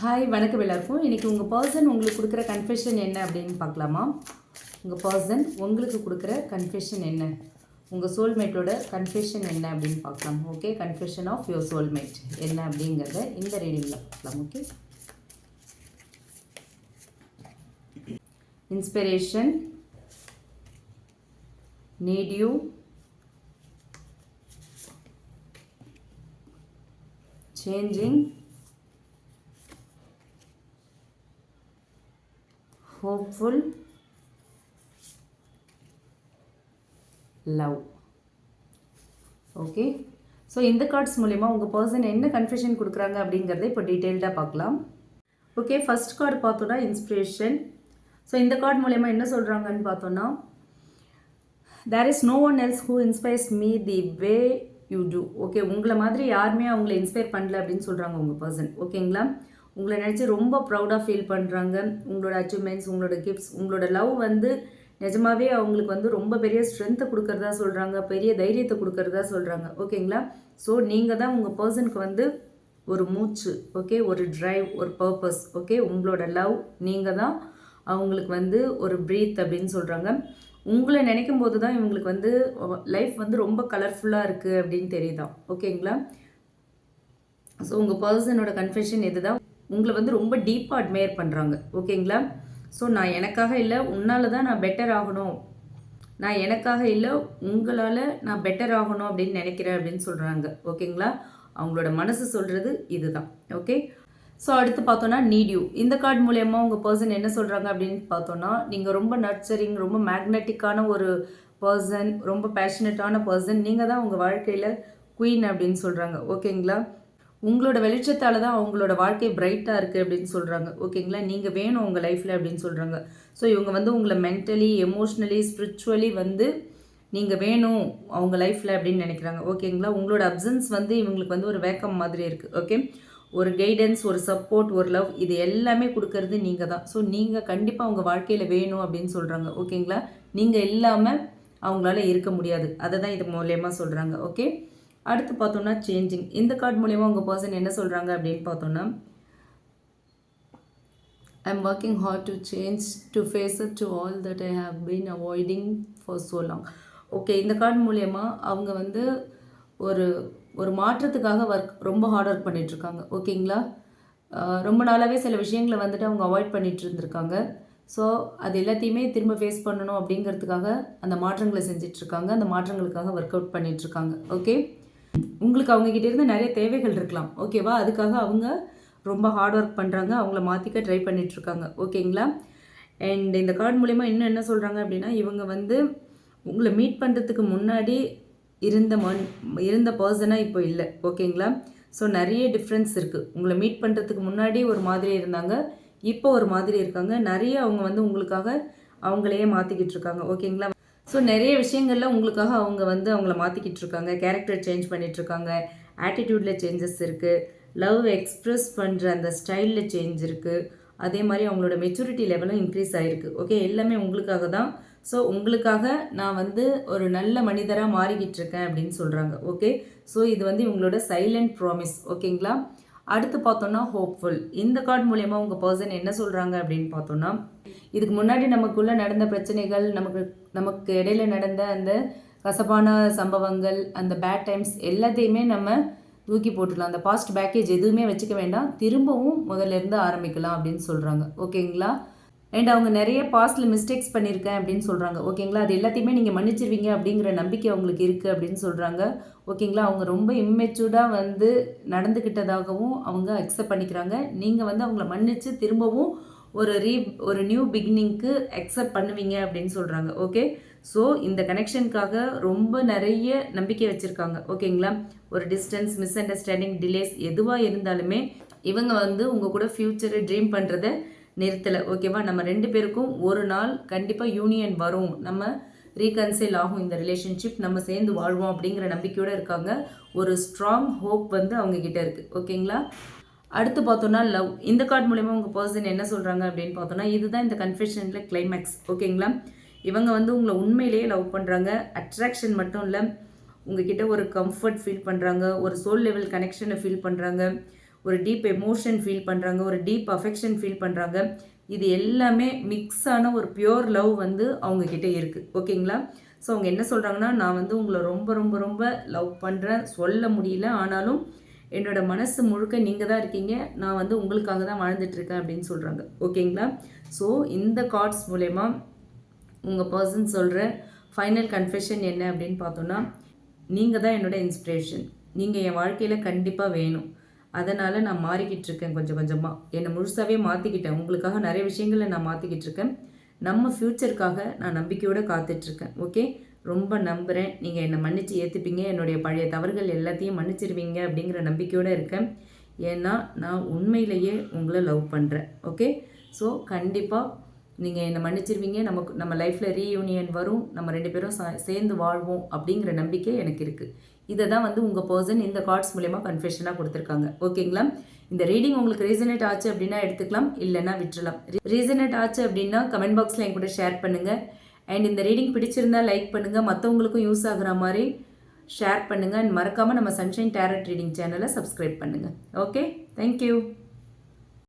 Hi வணக்கம் எல்லாருக்கும். இன்றைக்கி உங்கள் பர்சன் உங்களுக்கு கொடுக்குற கன்ஃபெஷன் என்ன அப்படின்னு பார்க்கலாமா? உங்கள் பர்சன் உங்களுக்கு கொடுக்குற கன்ஃபெஷன் என்ன? உங்கள் சோல்மேட்டோட கன்ஃபெஷன் என்ன அப்படின்னு பார்க்கலாம். Okay confession of your soulmate என்ன அப்படிங்கிறத இந்த ரீடிங்கில் பார்க்கலாம் okay inspiration need you. Changing. Hopeful love okay so இந்த கார்ட்ஸ் மூலிமா உங்கள் பர்சன் என்ன கன்ஃபியூஷன் கொடுக்குறாங்க அப்படிங்கிறத இப்போ டீட்டெயில்டாக பார்க்கலாம். ஓகே ஃபஸ்ட் கார்டு பார்த்தோன்னா இன்ஸ்பிரேஷன் ஸோ இந்த கார்டு மூலயமா என்ன சொல்கிறாங்கன்னு பார்த்தோன்னா there is no one else who inspires me the way you do okay உங்களை மாதிரி யாருமே அவங்கள இன்ஸ்பயர் பண்ணல அப்படின்னு சொல்கிறாங்க உங்கள் பர்சன் ஓகேங்களா உங்களை நினச்சி ரொம்ப ப்ரௌடாக ஃபீல் பண்ணுறாங்க உங்களோட அச்சீவ்மெண்ட்ஸ் உங்களோட கிஃப்ட்ஸ் உங்களோட லவ் வந்து நிஜமாவே அவங்களுக்கு வந்து ரொம்ப பெரிய ஸ்ட்ரென்த்தை கொடுக்கறதா சொல்கிறாங்க பெரிய தைரியத்தை கொடுக்கறதா சொல்கிறாங்க ஓகேங்களா? ஸோ நீங்கள் தான் உங்கள் பர்சனுக்கு வந்து ஒரு மூச்சு ஓகே ஒரு ட்ரைவ் ஒரு பர்பஸ் ஓகே உங்களோட லவ் நீங்கள் தான் அவங்களுக்கு வந்து ஒரு ப்ரீத் அப்படின்னு சொல்கிறாங்க உங்களை நினைக்கும் போது தான் இவங்களுக்கு வந்து லைஃப் வந்து ரொம்ப கலர்ஃபுல்லாக இருக்குது அப்படின்னு தெரியுதான் ஓகேங்களா? ஸோ உங்கள் பர்சனோட கன்ஃபெஷன் இதுதான் உங்களை வந்து ரொம்ப டீப்பாக அட்மையர் பண்ணுறாங்க ஓகேங்களா ஸோ நான் எனக்காக இல்லை உன்னால் தான் நான் பெட்டர் ஆகணும். நான் எனக்காக இல்லை உங்களால் நான் பெட்டர் ஆகணும் அப்படின்னு நினைக்கிறேன் அப்படின்னு சொல்கிறாங்க ஓகேங்களா அவங்களோட மனசு சொல்கிறது இதுதான். ஓகே ஸோ அடுத்து பார்த்தோன்னா நீட் யூ இந்த கார்டு மூலயமா உங்கள் பர்சன் என்ன சொல்கிறாங்க அப்படின்னு பார்த்தோன்னா நீங்கள் ரொம்ப நர்ச்சரிங் ரொம்ப மேக்னெட்டிக்கான ஒரு பர்சன் ரொம்ப பேஷனட்டான பர்சன் நீங்கள் தான் உங்கள் வாழ்க்கையில் குயின் அப்படின்னு சொல்கிறாங்க ஓகேங்களா உங்களோட வெளிச்சத்தால் தான் அவங்களோட வாழ்க்கை பிரைட்டாக இருக்குது அப்படின்னு சொல்கிறாங்க ஓகேங்களா நீங்கள் வேணும் உங்கள் லைஃப்பில் அப்படின்னு சொல்கிறாங்க ஸோ இவங்க வந்து உங்களை மென்டலி எமோஷ்னலி ஸ்பிரிச்சுவலி வந்து நீங்கள் வேணும் அவங்க லைஃப்பில் அப்படின்னு நினைக்கிறாங்க. ஓகேங்களா உங்களோட அப்சன்ஸ் வந்து இவங்களுக்கு வந்து ஒரு வேக்கம் மாதிரி இருக்குது ஓகே ஒரு கைடன்ஸ் ஒரு சப்போர்ட் ஒரு லவ் இது எல்லாமே கொடுக்கறது நீங்கள் தான். ஸோ நீங்கள் கண்டிப்பாக உங்கள் வாழ்க்கையில் வேணும் அப்படின்னு சொல்கிறாங்க ஓகேங்களா நீங்கள் இல்லாமல் அவங்களால இருக்க முடியாது. அதை தான் இது மூலயமா சொல்கிறாங்க ஓகே அடுத்து பார்த்தோம்னா சேஞ்சிங் இந்த கார்டு மூலயமா உங்கள் பர்சன் என்ன சொல்கிறாங்க அப்படின்னு பார்த்தோன்னா I am working hard to change to face to all that I have been avoiding for so long okay இந்த கார்டு மூலயமா அவங்க வந்து ஒரு ஒரு மாற்றத்துக்காக ஒர்க் ரொம்ப ஹார்ட் ஒர்க் பண்ணிகிட்ருக்காங்க ஓகேங்களா ரொம்ப நாளாகவே சில விஷயங்களை வந்துட்டு அவங்க அவாய்ட் பண்ணிகிட்டு இருந்திருக்காங்க ஸோ அது எல்லாத்தையுமே திரும்ப ஃபேஸ் பண்ணணும் அப்படிங்கிறதுக்காக அந்த மாற்றங்களை செஞ்சிட்ருக்காங்க அந்த மாற்றங்களுக்காக ஒர்க் அவுட் பண்ணிகிட்ருக்காங்க ஓகே உங்களுக்கு அவங்கக்கிட்ட இருந்து நிறைய தேவைகள் இருக்கலாம். ஓகேவா அதுக்காக அவங்க ரொம்ப ஹார்ட் ஒர்க் பண்ணுறாங்க அவங்கள மாற்றிக்க ட்ரை பண்ணிகிட்ருக்காங்க ஓகேங்களா அண்ட் இந்த கார்டு மூலிமா இன்னும் என்ன சொல்கிறாங்க அப்படின்னா இவங்க வந்து உங்களை மீட் பண்ணுறதுக்கு முன்னாடி இருந்த மண் இருந்த பர்சனாக இப்போ இல்லை. ஓகேங்களா ஸோ நிறைய டிஃப்ரென்ஸ் இருக்குது உங்களை மீட் பண்ணுறதுக்கு முன்னாடி ஒரு மாதிரி இருந்தாங்க. இப்போ ஒரு மாதிரி இருக்காங்க. நிறைய அவங்க வந்து உங்களுக்காக அவங்களையே மாற்றிக்கிட்டு இருக்காங்க. ஓகேங்களா ஸோ நிறைய விஷயங்களில் உங்களுக்காக அவங்க வந்து அவங்கள மாற்றிக்கிட்டு இருக்காங்க. கேரக்டர் சேஞ்ச் பண்ணிகிட்ருக்காங்க ஆட்டிடியூடில் சேஞ்சஸ் இருக்குது லவ் எக்ஸ்ப்ரெஸ் பண்ணுற அந்த ஸ்டைலில் சேஞ்ச் இருக்குது அதே மாதிரி அவங்களோட மெச்சூரிட்டி லெவலும் இன்க்ரீஸ் ஆகிருக்கு ஓகே எல்லாமே உங்களுக்காக தான். ஸோ உங்களுக்காக நான் வந்து ஒரு நல்ல மனிதராக மாறிக்கிட்டு இருக்கேன் அப்படின்னு சொல்கிறாங்க ஓகே ஸோ இது வந்து இவங்களோட சைலண்ட் ப்ராமிஸ் ஓகேங்களா அடுத்து பார்த்தோன்னா ஹோப்ஃபுல் இந்த கார்டு மூலயமா உங்கள் பர்சன் என்ன சொல்கிறாங்க அப்படின்னு பார்த்தோன்னா இதுக்கு முன்னாடி நமக்குள்ளே நடந்த பிரச்சனைகள் நமக்கு நமக்கு இடையில நடந்த அந்த கசப்பான சம்பவங்கள் அந்த பேட் டைம்ஸ் எல்லாத்தையுமே நம்ம தூக்கி போட்டுடலாம். அந்த பாஸ்ட் பேக்கேஜ் எதுவுமே வச்சுக்க வேண்டாம். திரும்பவும் முதல்ல இருந்து ஆரம்பிக்கலாம் அப்படின்னு சொல்கிறாங்க ஓகேங்களா அண்ட் அவங்க நிறைய பாஸ்டில் மிஸ்டேக்ஸ் பண்ணியிருக்கேன் அப்படின்னு சொல்கிறாங்க ஓகேங்களா அது எல்லாத்தையுமே நீங்கள் மன்னிச்சிருவீங்க அப்படிங்கிற நம்பிக்கை அவங்களுக்கு இருக்குது அப்படின்னு சொல்கிறாங்க ஓகேங்களா அவங்க ரொம்ப இம்மெச்சூர்டாக வந்து நடந்துக்கிட்டதாகவும் அவங்க அக்செப்ட் பண்ணிக்கிறாங்க. நீங்கள் வந்து அவங்கள மன்னித்து திரும்பவும் ஒரு ரீ ஒரு நியூ பிகினிங்க்கு அக்செப்ட் பண்ணுவீங்க அப்படின்னு சொல்கிறாங்க ஓகே ஸோ இந்த கனெக்ஷனுக்காக ரொம்ப நிறைய நம்பிக்கை வச்சுருக்காங்க. ஓகேங்களா ஒரு டிஸ்டன்ஸ் மிஸ் அண்டர்ஸ்டாண்டிங் டிலேஸ் எதுவாக இருந்தாலுமே இவங்க வந்து உங்கள் கூட ஃப்யூச்சரை ட்ரீம் பண்ணுறதை நிறுத்தலை. ஓகேவா நம்ம ரெண்டு பேருக்கும் ஒரு நாள் கண்டிப்பாக யூனியன் வரும். நம்ம ரீகன்சைல் ஆகும் இந்த ரிலேஷன்ஷிப் நம்ம சேர்ந்து வாழ்வோம் அப்படிங்கிற நம்பிக்கையோடு இருக்காங்க. ஒரு ஸ்ட்ராங் ஹோப் வந்து அவங்கக்கிட்ட இருக்குது ஓகேங்களா அடுத்து பார்த்தோன்னா லவ் இந்த கார்டு மூலயமா உங்கள் பர்சன் என்ன சொல்கிறாங்க அப்படின்னு பார்த்தோன்னா இதுதான் இந்த கன்ஃபெஷனில் கிளைமேக்ஸ் ஓகேங்களா இவங்க வந்து உங்களை உண்மையிலேயே லவ் பண்ணுறாங்க அட்ராக்ஷன் மட்டும் இல்லை உங்ககிட்ட ஒரு கம்ஃபர்ட் ஃபீல் பண்ணுறாங்க ஒரு சோல் லெவல் கனெக்ஷனை ஃபீல் பண்ணுறாங்க ஒரு டீப் எமோஷன் ஃபீல் பண்ணுறாங்க ஒரு டீப் அஃபெக்ஷன் ஃபீல் பண்ணுறாங்க இது எல்லாமே மிக்ஸ் ஆன ஒரு பியோர் லவ் வந்து அவங்கக்கிட்ட இருக்குது ஓகேங்களா ஸோ அவங்க என்ன சொல்கிறாங்கன்னா நான் வந்து உங்களை ரொம்ப ரொம்ப ரொம்ப லவ் பண்ணுறேன் சொல்ல முடியல. ஆனாலும் என்னோட மனசு முழுக்க நீங்கள் தான் இருக்கீங்க. நான் வந்து உங்களுக்காக தான் வாழ்ந்துட்டுருக்கேன் அப்படின்னு சொல்கிறாங்க ஓகேங்களா ஸோ இந்த கார்ட்ஸ் மூலயமா உங்கள் பர்சன் சொல்கிற ஃபைனல் கன்ஃபெஷன் என்ன அப்படின்னு பார்த்தோன்னா நீங்கள் தான் என்னோட இன்ஸ்பிரேஷன் நீங்கள் என் வாழ்க்கையில் கண்டிப்பாக வேணும். அதனால் நான் மாறிக்கிட்டு இருக்கேன் கொஞ்சம். கொஞ்சமாக என்னை முழுசாகவே மாற்றிக்கிட்டேன் உங்களுக்காக நிறைய விஷயங்களை நான் மாற்றிக்கிட்டு இருக்கேன் நம்ம ஃப்யூச்சருக்காக நான் நம்பிக்கையோடு காத்துட்ருக்கேன் ஓகே ரொம்ப நம்புகிறேன் நீங்கள் என்னை மன்னித்து ஏற்றுப்பீங்க என்னுடைய பழைய தவறுகள் எல்லாத்தையும் மன்னிச்சிருவீங்க அப்படிங்கிற நம்பிக்கையோடு இருக்கேன். ஏன்னா நான் உண்மையிலேயே உங்களை லவ் பண்ணுறேன் ஓகே ஸோ கண்டிப்பாக நீங்கள் என்னை மன்னிச்சிருவீங்க. நமக்கு நம்ம லைஃப்பில் ரீயூனியன் வரும். நம்ம ரெண்டு பேரும் சேர்ந்து வாழ்வோம் அப்படிங்கிற நம்பிக்கை எனக்கு இருக்குது இதை தான் வந்து உங்கள் பர்சன் இந்த கார்ட்ஸ் மூலயமா கன்ஃபெஷனாக கொடுத்துருக்காங்க. ஓகேங்களா இந்த ரீடிங் உங்களுக்கு ரீசனேட் ஆச்சு அப்படின்னா எடுத்துக்கலாம். இல்லைன்னா விட்டுறலாம். ரீசனேட் ஆச்சு அப்படின்னா கமெண்ட் பாக்ஸில் என் கூட ஷேர் பண்ணுங்கள் அண்ட் இந்த ரீடிங் பிடிச்சிருந்தா லைக் பண்ணுங்கள் மற்றவங்களுக்கும் யூஸ் ஆகுற மாதிரி ஷேர் பண்ணுங்கள் அண்ட் மறக்காமல் நம்ம சன்ஷைன் டேரட் ரீடிங் சேனலை சப்ஸ்கிரைப் பண்ணுங்கள் ஓகே தேங்க்யூ